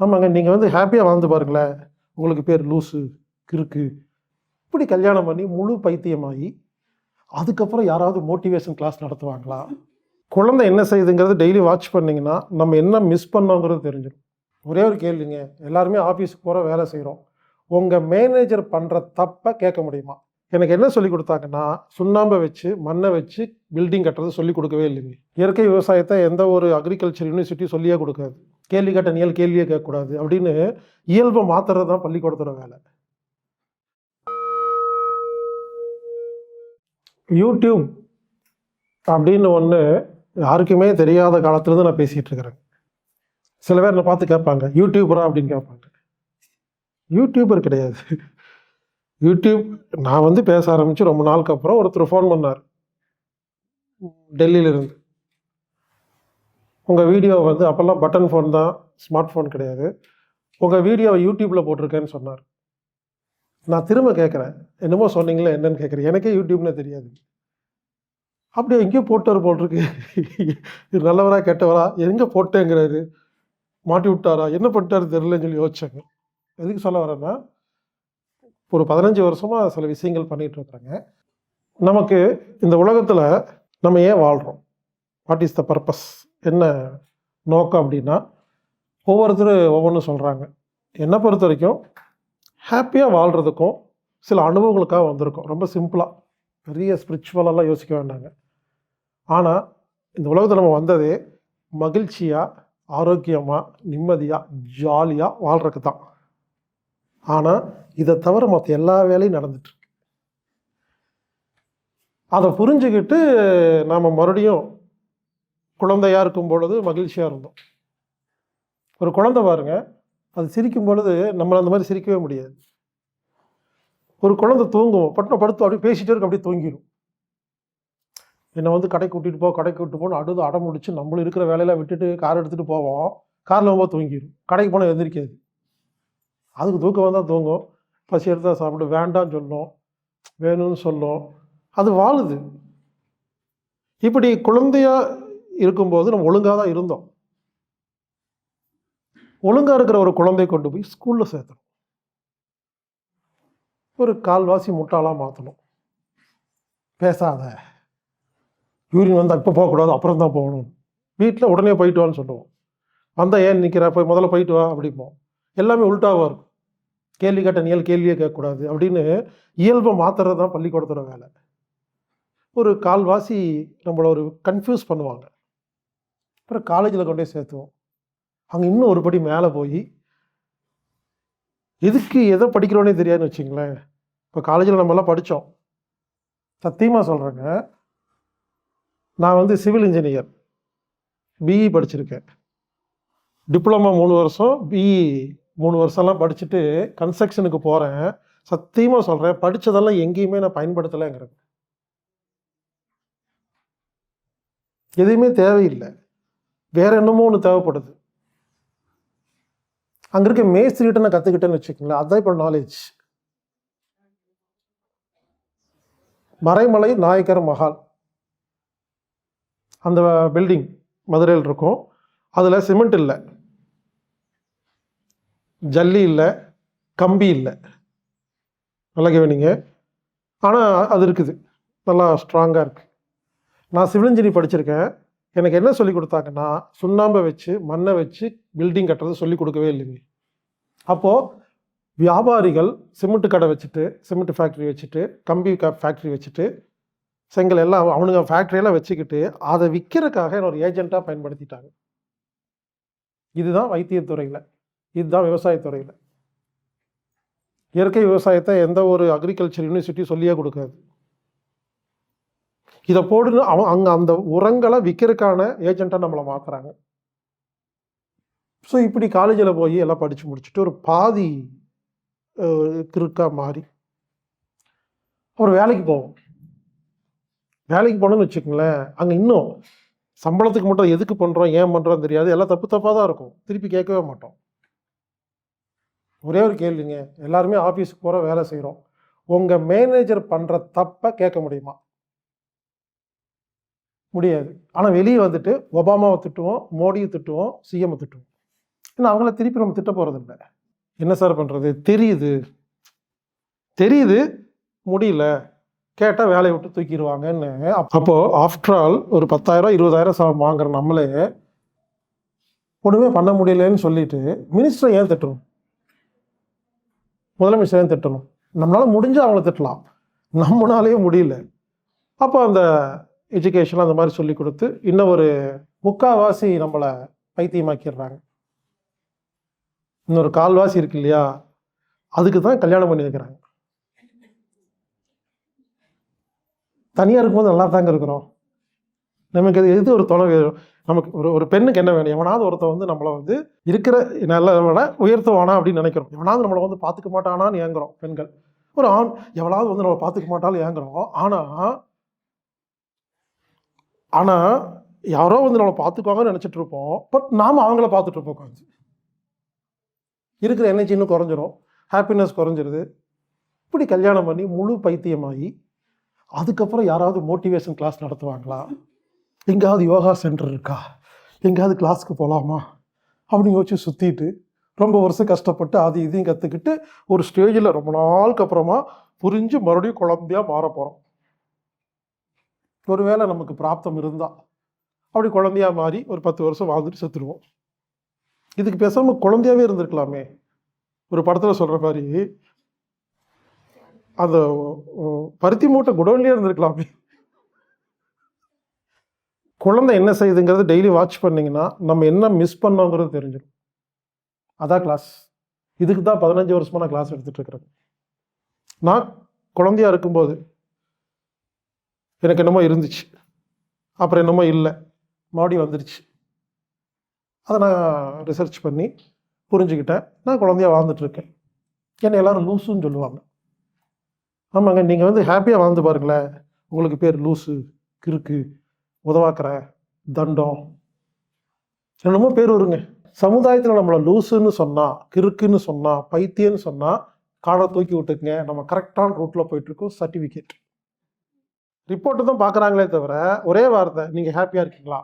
ஆமாங்க நீங்கள் வந்து ஹாப்பியாக வாழ்ந்து பாருங்களேன். உங்களுக்கு பேர் லூசு கிறுக்கு. இப்படி கல்யாணம் பண்ணி முழு பைத்தியமாகி அதுக்கப்புறம் யாராவது மோட்டிவேஷன் கிளாஸ் நடத்துவாங்களா? குழந்தை என்ன செய்யுதுங்கிறது டெய்லி வாட்ச் பண்ணிங்கன்னா நம்ம என்ன மிஸ் பண்ணோங்கிறது தெரிஞ்சிடும். ஒரே ஒரு கேள்விங்க எல்லாருமே ஆஃபீஸுக்கு போகிற வேலை செய்கிறோம் உங்கள் மேனேஜர் பண்ணுற தப்பை கேட்க முடியுமா? எனக்கு என்ன சொல்லி கொடுத்தாங்கன்னா சுண்ணாம்பை வச்சு மண்ணை வச்சு பில்டிங் கட்டுறது சொல்லி கொடுக்கவே இல்லைங்க. இயற்கை விவசாயத்தை எந்த ஒரு அக்ரிகல்ச்சர் யூனிவர்சிட்டி சொல்லியே கொடுக்காது. கேள்வி கேட்ட நியல் கேள்வியே கேட்கக்கூடாது அப்படின்னு இயல்பை மாத்துறது தான் பள்ளிக்கூடத்தோட வேலை. யூடியூப் அப்படின்னு ஒன்று யாருக்குமே தெரியாத காலத்துலேருந்து நான் பேசிகிட்டு இருக்கிறேன். சில பேர் என்னை பார்த்து கேட்பாங்க யூடியூபரா அப்படின்னு கேட்பாங்க. யூடியூபர் கிடையாது. யூடியூப் நான் வந்து பேச ஆரம்பித்து ரொம்ப நாளுக்கு அப்புறம் ஒருத்தர் ஃபோன் பண்ணார். டெல்லியிலிருந்து. உங்கள் வீடியோ வந்து அப்போல்லாம் பட்டன் ஃபோன் தான் ஸ்மார்ட் ஃபோன் கிடையாது. உங்கள் வீடியோவை யூடியூப்பில் போட்டிருக்கேன்னு சொன்னார். நான் திரும்ப கேட்குறேன் என்னமோ சொன்னீங்களே என்னன்னு கேட்குறேன். எனக்கே யூடியூப்னே தெரியாது. அப்படியே எங்கேயோ போட்டார் போட்டிருக்கு இது நல்லவரா கெட்டவரா எங்கே போட்டேங்கிறாரு? மாட்டி விட்டாரா? என்ன பண்ணிட்டாரு தெரிலன்னு சொல்லி யோசிச்சாங்க. எதுக்கு சொல்ல வரேன்னா ஒரு பதினஞ்சு வருஷமாக சில விஷயங்கள் பண்ணிகிட்டு இருக்கிறாங்க. நமக்கு இந்த உலகத்தில் நம்ம ஏன் வாழ்கிறோம் வாட் இஸ் த பர்பஸ் என்ன நோக்கம் அப்படின்னா ஒவ்வொருத்தரும் ஒவ்வொன்றும் சொல்கிறாங்க என்னை பொறுத்த வரைக்கும் ஹாப்பியாக வாழ்கிறதுக்கும் சில அனுபவங்களுக்காக வந்திருக்கும். ரொம்ப சிம்பிளாக பெரிய ஸ்பிரிச்சுவலெல்லாம் யோசிக்க வேண்டாங்க. ஆனால் இந்த உலகத்தில் நம்ம வந்ததே மகிழ்ச்சியாக ஆரோக்கியமாக நிம்மதியாக ஜாலியாக வாழ்கிறதுக்கு தான். ஆனால் இதை தவிர மற்ற எல்லா வேலையும் நடந்துட்டுருக்கு அதை புரிஞ்சுக்கிட்டு நாம் மறுபடியும் குழந்தையாக இருக்கும் பொழுது மகிழ்ச்சியாக இருந்தோம். ஒரு குழந்தை பாருங்க அது சிரிக்கும் பொழுது நம்மளை அந்த மாதிரி சிரிக்கவே முடியாது. ஒரு குழந்தை தூங்கும் பட்டினம் படுத்து அப்படியே பேசிட்டே இருக்கு அப்படியே தூங்கிடும் என்னை வந்து கடைக்கு கூட்டிகிட்டு போ கடைக்கு விட்டு போன்னு அடுத்து அடம் முடிச்சு நம்மளும் இருக்கிற வேலையெல்லாம் விட்டுட்டு கார் எடுத்துகிட்டு போவோம். காரில் போகும்போது தூங்கிடும் கடைக்கு போனால் எழுந்திரிக்காது. அதுக்கு தூக்கம் வந்தால் தூங்கும். பசி எடுத்தால் சாப்பிடு வேண்டாம்னு சொல்லும். வேணும்னு சொல்லும். அது வாழுது. இப்படி குழந்தையாக இருக்கும்போது நம்ம ஒழுங்காக தான் இருந்தோம். ஒழுங்காக இருக்கிற ஒரு குழந்தையை கொண்டு போய் ஸ்கூலில் சேர்த்தணும். ஒரு கால்வாசி முட்டாளாக மாற்றணும் பேசாத. யூரின் வந்து இப்போ போகக்கூடாது அப்புறம் தான் போகணும். வீட்டில் உடனே போயிட்டு வான்னு சொல்லுவோம். வந்தால் ஏன் நிற்கிற போய் முதல்ல போயிட்டு வா அப்படிம்போம். எல்லாமே உல்ட்டாவாக இருக்கும். கேள்வி கேட்ட நியல் கேள்வியே கேட்கக்கூடாது அப்படின்னு இயல்பை மாற்றுறது தான் பள்ளிக்கூடத்தோட வேலை. ஒரு கால்வாசி நம்மளை ஒரு கன்ஃபியூஸ் பண்ணுவாங்க. அப்புறம் காலேஜில் கொண்டு போய் சேர்த்துவோம். அங்கே இன்னும் ஒரு படி மேலே போய் எதுக்கு எதை படிக்கிறோன்னே தெரியாதுன்னு வச்சிங்களேன். இப்போ காலேஜில் நம்மலாம் படித்தோம் சத்தியமாக சொல்கிறேங்க நான் வந்து சிவில் இன்ஜினியர் பிஇ படிச்சிருக்கேன். டிப்ளமா மூணு வருஷம் பிஇ மூணு வருஷம்லாம் படிச்சுட்டு கன்ஸ்ட்ரக்ஷனுக்கு போகிறேன் சத்தியமாக சொல்கிறேன் படித்ததெல்லாம் எங்கேயுமே நான் பயன்படுத்தலைங்கிறேன் எதுவுமே தேவையில்லை. வேற என்னமோ ஒன்று தேவைப்படுது. அங்கே இருக்க மேஸ்திரிகிட்ட நான் கற்றுக்கிட்டேன்னு வச்சுக்கோங்களேன். அதுதான் இப்போ நாலேஜ் மறைமலை நாயக்கர் மஹால். அந்த பில்டிங் மதுரையில் இருக்கும். அதில் சிமெண்ட் இல்லை. ஜல்லி இல்லை. கம்பி இல்லை. நல்லா கவனிங்க. ஆனால் அது இருக்குது. நல்லா ஸ்ட்ராங்காக இருக்குது நான் சிவில் இன்ஜினியர் படிச்சிருக்கேன். எனக்கு என்ன சொல்லி கொடுத்தாங்கன்னா சுண்ணாம்பை வச்சு மண்ணை வச்சு பில்டிங் கட்டுறது சொல்லி கொடுக்கவே இல்லைங்க. அப்போது வியாபாரிகள் சிமெண்ட் கடை வச்சுட்டு சிமெண்ட் ஃபேக்ட்ரி வச்சுட்டு கம்பி ஃபேக்ட்ரி வச்சுட்டு செங்கல் எல்லாம் அவனுங்க ஃபேக்ட்ரியெல்லாம் வச்சுக்கிட்டு அதை விற்கிறதுக்காக என்ன ஒரு ஏஜெண்ட்டாக பயன்படுத்திட்டாங்க. இதுதான் வைத்தியத்துறையில் இதுதான் விவசாயத்துறையில் இயற்கை விவசாயத்தை எந்த ஒரு அக்ரிகல்ச்சர் யூனிவர்சிட்டியும் சொல்லியே கொடுக்காது. இதை போடுன்னு அவன் அங்கே அந்த உரங்களை விற்கிறதுக்கான ஏஜெண்ட்டாக நம்மளை மாற்றுறாங்க ஸோ இப்படி காலேஜில் போய் எல்லாம் படித்து முடிச்சுட்டு ஒரு பாதி அஹ், மாறி ஒரு வேலைக்கு போவோம். வேலைக்கு போனோம்னு வச்சுக்கோங்களேன் அங்கே இன்னும் சம்பளத்துக்கு மட்டும் எதுக்கு பண்ணுறோம் ஏன் பண்ணுறோம் தெரியாது. எல்லாம் தப்பு தப்பாக தான் இருக்கும். திருப்பி கேட்கவே மாட்டோம். ஒரே ஒரு கேள்விங்க எல்லாருமே ஆஃபீஸுக்கு போகிற வேலை செய்கிறோம் உங்கள் மேனேஜர் பண்ணுற தப்பை கேட்க முடியுமா? முடியாது. ஆனால் வெளியே வந்துட்டு ஒபாமாவை திட்டுவோம் மோடியை திட்டுவோம் சிஎம்மை திட்டுவோம். ஏன்னா அவங்கள திருப்பி நம்ம திட்ட போகிறது இல்லை. என்ன சார் பண்ணுறது தெரியுது. தெரியுது. முடியல. கேட்டால் வேலையை விட்டு தூக்கிடுவாங்கன்னு. அப்போது ஆஃப்டர் ஆல் ஒரு பத்தாயிரம் இருபதாயிரம் சா வாங்குற நம்மளே ஒன்றுமே பண்ண முடியலன்னு சொல்லிட்டு மினிஸ்டரை ஏன் திட்டணும்? முதலமைச்சர் ஏன் திட்டணும்? நம்மளால் முடிஞ்சு அவங்கள திட்டலாம். நம்மளாலேயே முடியல. அப்போ அந்த எஜுகேஷன் அந்த மாதிரி சொல்லி கொடுத்து இன்னும் ஒரு முக்காவாசி நம்மளை பைத்தியமாக்கிடுறாங்க. இன்னொரு கால்வாசி இருக்கு இல்லையா? அதுக்கு தான் கல்யாணம் பண்ணி வைக்கிறாங்க தனியாக இருக்கும்போது நல்லா தாங்க இருக்கிறோம். நமக்கு அது எது ஒரு தொலை நமக்கு ஒரு ஒரு பெண்ணுக்கு என்ன வேணும்? எவனாவது ஒருத்தன் வந்து நம்மளை வந்து இருக்கிற நல்ல விட உயர்த்துவானா அப்படின்னு நினைக்கிறோம். எவனாவது நம்மளை வந்து பார்த்துக்க மாட்டானான்னு ஏங்குறோம் பெண்கள். ஒரு ஆண் எவளாவது வந்து நம்மளை பார்த்துக்க மாட்டாலும் ஏங்குறோம். ஆனால் ஆனால் யாரோ வந்து நம்மளை பார்த்துக்குவாங்கன்னு நினச்சிட்டு இருப்போம் பட் நாம் அவங்கள பார்த்துட்டு இருப்போம் உட்காந்து இருக்கிற எனர்ஜி இன்னும் குறைஞ்சிரும். ஹாப்பினஸ் குறைஞ்சிருது. இப்படி கல்யாணம் பண்ணி முழு பைத்தியமாகி அதுக்கப்புறம் யாராவது மோட்டிவேஷன் கிளாஸ் நடத்துவாங்களா? எங்கேயாவது யோகா சென்டர் இருக்கா? எங்கேயாவது கிளாஸ்க்கு போகலாமா அப்படின்னு யோசிச்சு சுற்றிட்டு ரொம்ப வருஷம் கஷ்டப்பட்டு அது இதையும் கற்றுக்கிட்டு ஒரு ஸ்டேஜில் ரொம்ப நாளுக்கு அப்புறமா புரிஞ்சு மறுபடியும் குழந்தையா மாற போகிறோம் ஒருவேளை நமக்கு பிராப்தம் இருந்தால் அப்படி குழந்தையா மாறி ஒரு பத்து வருஷம் வாழ்ந்துட்டு செத்துடுவோம் இதுக்கு பேசாமல் குழந்தையாவே இருந்திருக்கலாமே. ஒரு படத்தில் சொல்கிற மாதிரி அந்த பருத்தி மூட்டை குடோன்லேயே இருந்திருக்கலாமே. குழந்தை என்ன செய்யுதுங்கிறது டெய்லி வாட்ச் பண்ணிங்கன்னா நம்ம என்ன மிஸ் பண்ணோங்கிறது தெரிஞ்சிடும். அதான் கிளாஸ் இதுக்கு தான் பதினஞ்சு வருஷமாக நான் கிளாஸ் எடுத்துட்டு இருக்கிறேன். நான் குழந்தையா இருக்கும்போது எனக்கு என்னமோ இருந்துச்சு. அப்புறம் என்னமோ இல்லை. மறுபடியும் வந்துடுச்சு அதை நான் ரிசர்ச் பண்ணி புரிஞ்சுக்கிட்டேன். நான் குழந்தையா வாழ்ந்துட்டுருக்கேன். என்னை எல்லாரும் லூசுன்னு சொல்லுவாங்க. ஆமாங்க நீங்கள் வந்து ஹாப்பியாக வாழ்ந்து பாருங்களேன். உங்களுக்கு பேர் லூசு கிறுக்கு உதவாக்கிற தண்டம். என்னமோ பேர் வருங்க. சமுதாயத்தில் நம்மளை லூசுன்னு சொன்னால் கிறுக்குன்னு சொன்னால் பைத்தியன்னு சொன்னால் காடை தூக்கி விட்டுக்குங்க. நம்ம கரெக்டான ரூட்டில் போயிட்டுருக்கோம் சர்டிஃபிகேட் ரிப்போர்ட்டு தான் பார்க்குறாங்களே தவிர ஒரே வார்த்தை நீங்கள் ஹாப்பியாக இருக்கீங்களா?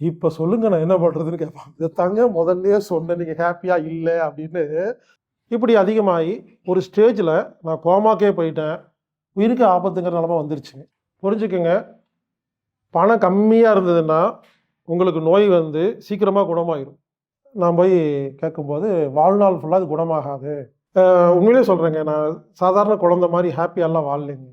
இப்போ சொல்லுங்க நான் என்ன பண்ணுறதுன்னு கேட்பேன் இதை தங்க முதல்லயே சொன்னேன் நீங்கள் ஹாப்பியாக இல்லை அப்படின்னு இப்படி அதிகமாகி ஒரு ஸ்டேஜில் நான் கோமாக்கே போயிட்டேன். உயிருக்கு ஆபத்துங்கிற நிலமை வந்துருச்சுங்க புரிஞ்சுக்கோங்க. பணம் கம்மியாக இருந்ததுன்னா உங்களுக்கு நோய் வந்து சீக்கிரமாக குணமாயிடும் நான் போய் கேட்கும்போது வாழ்நாள் ஃபுல்லாக அது குணமாகாது. உண்மையிலே சொல்கிறேங்க நான் சாதாரண குழந்த மாதிரி ஹாப்பியெல்லாம் வாழலைங்க.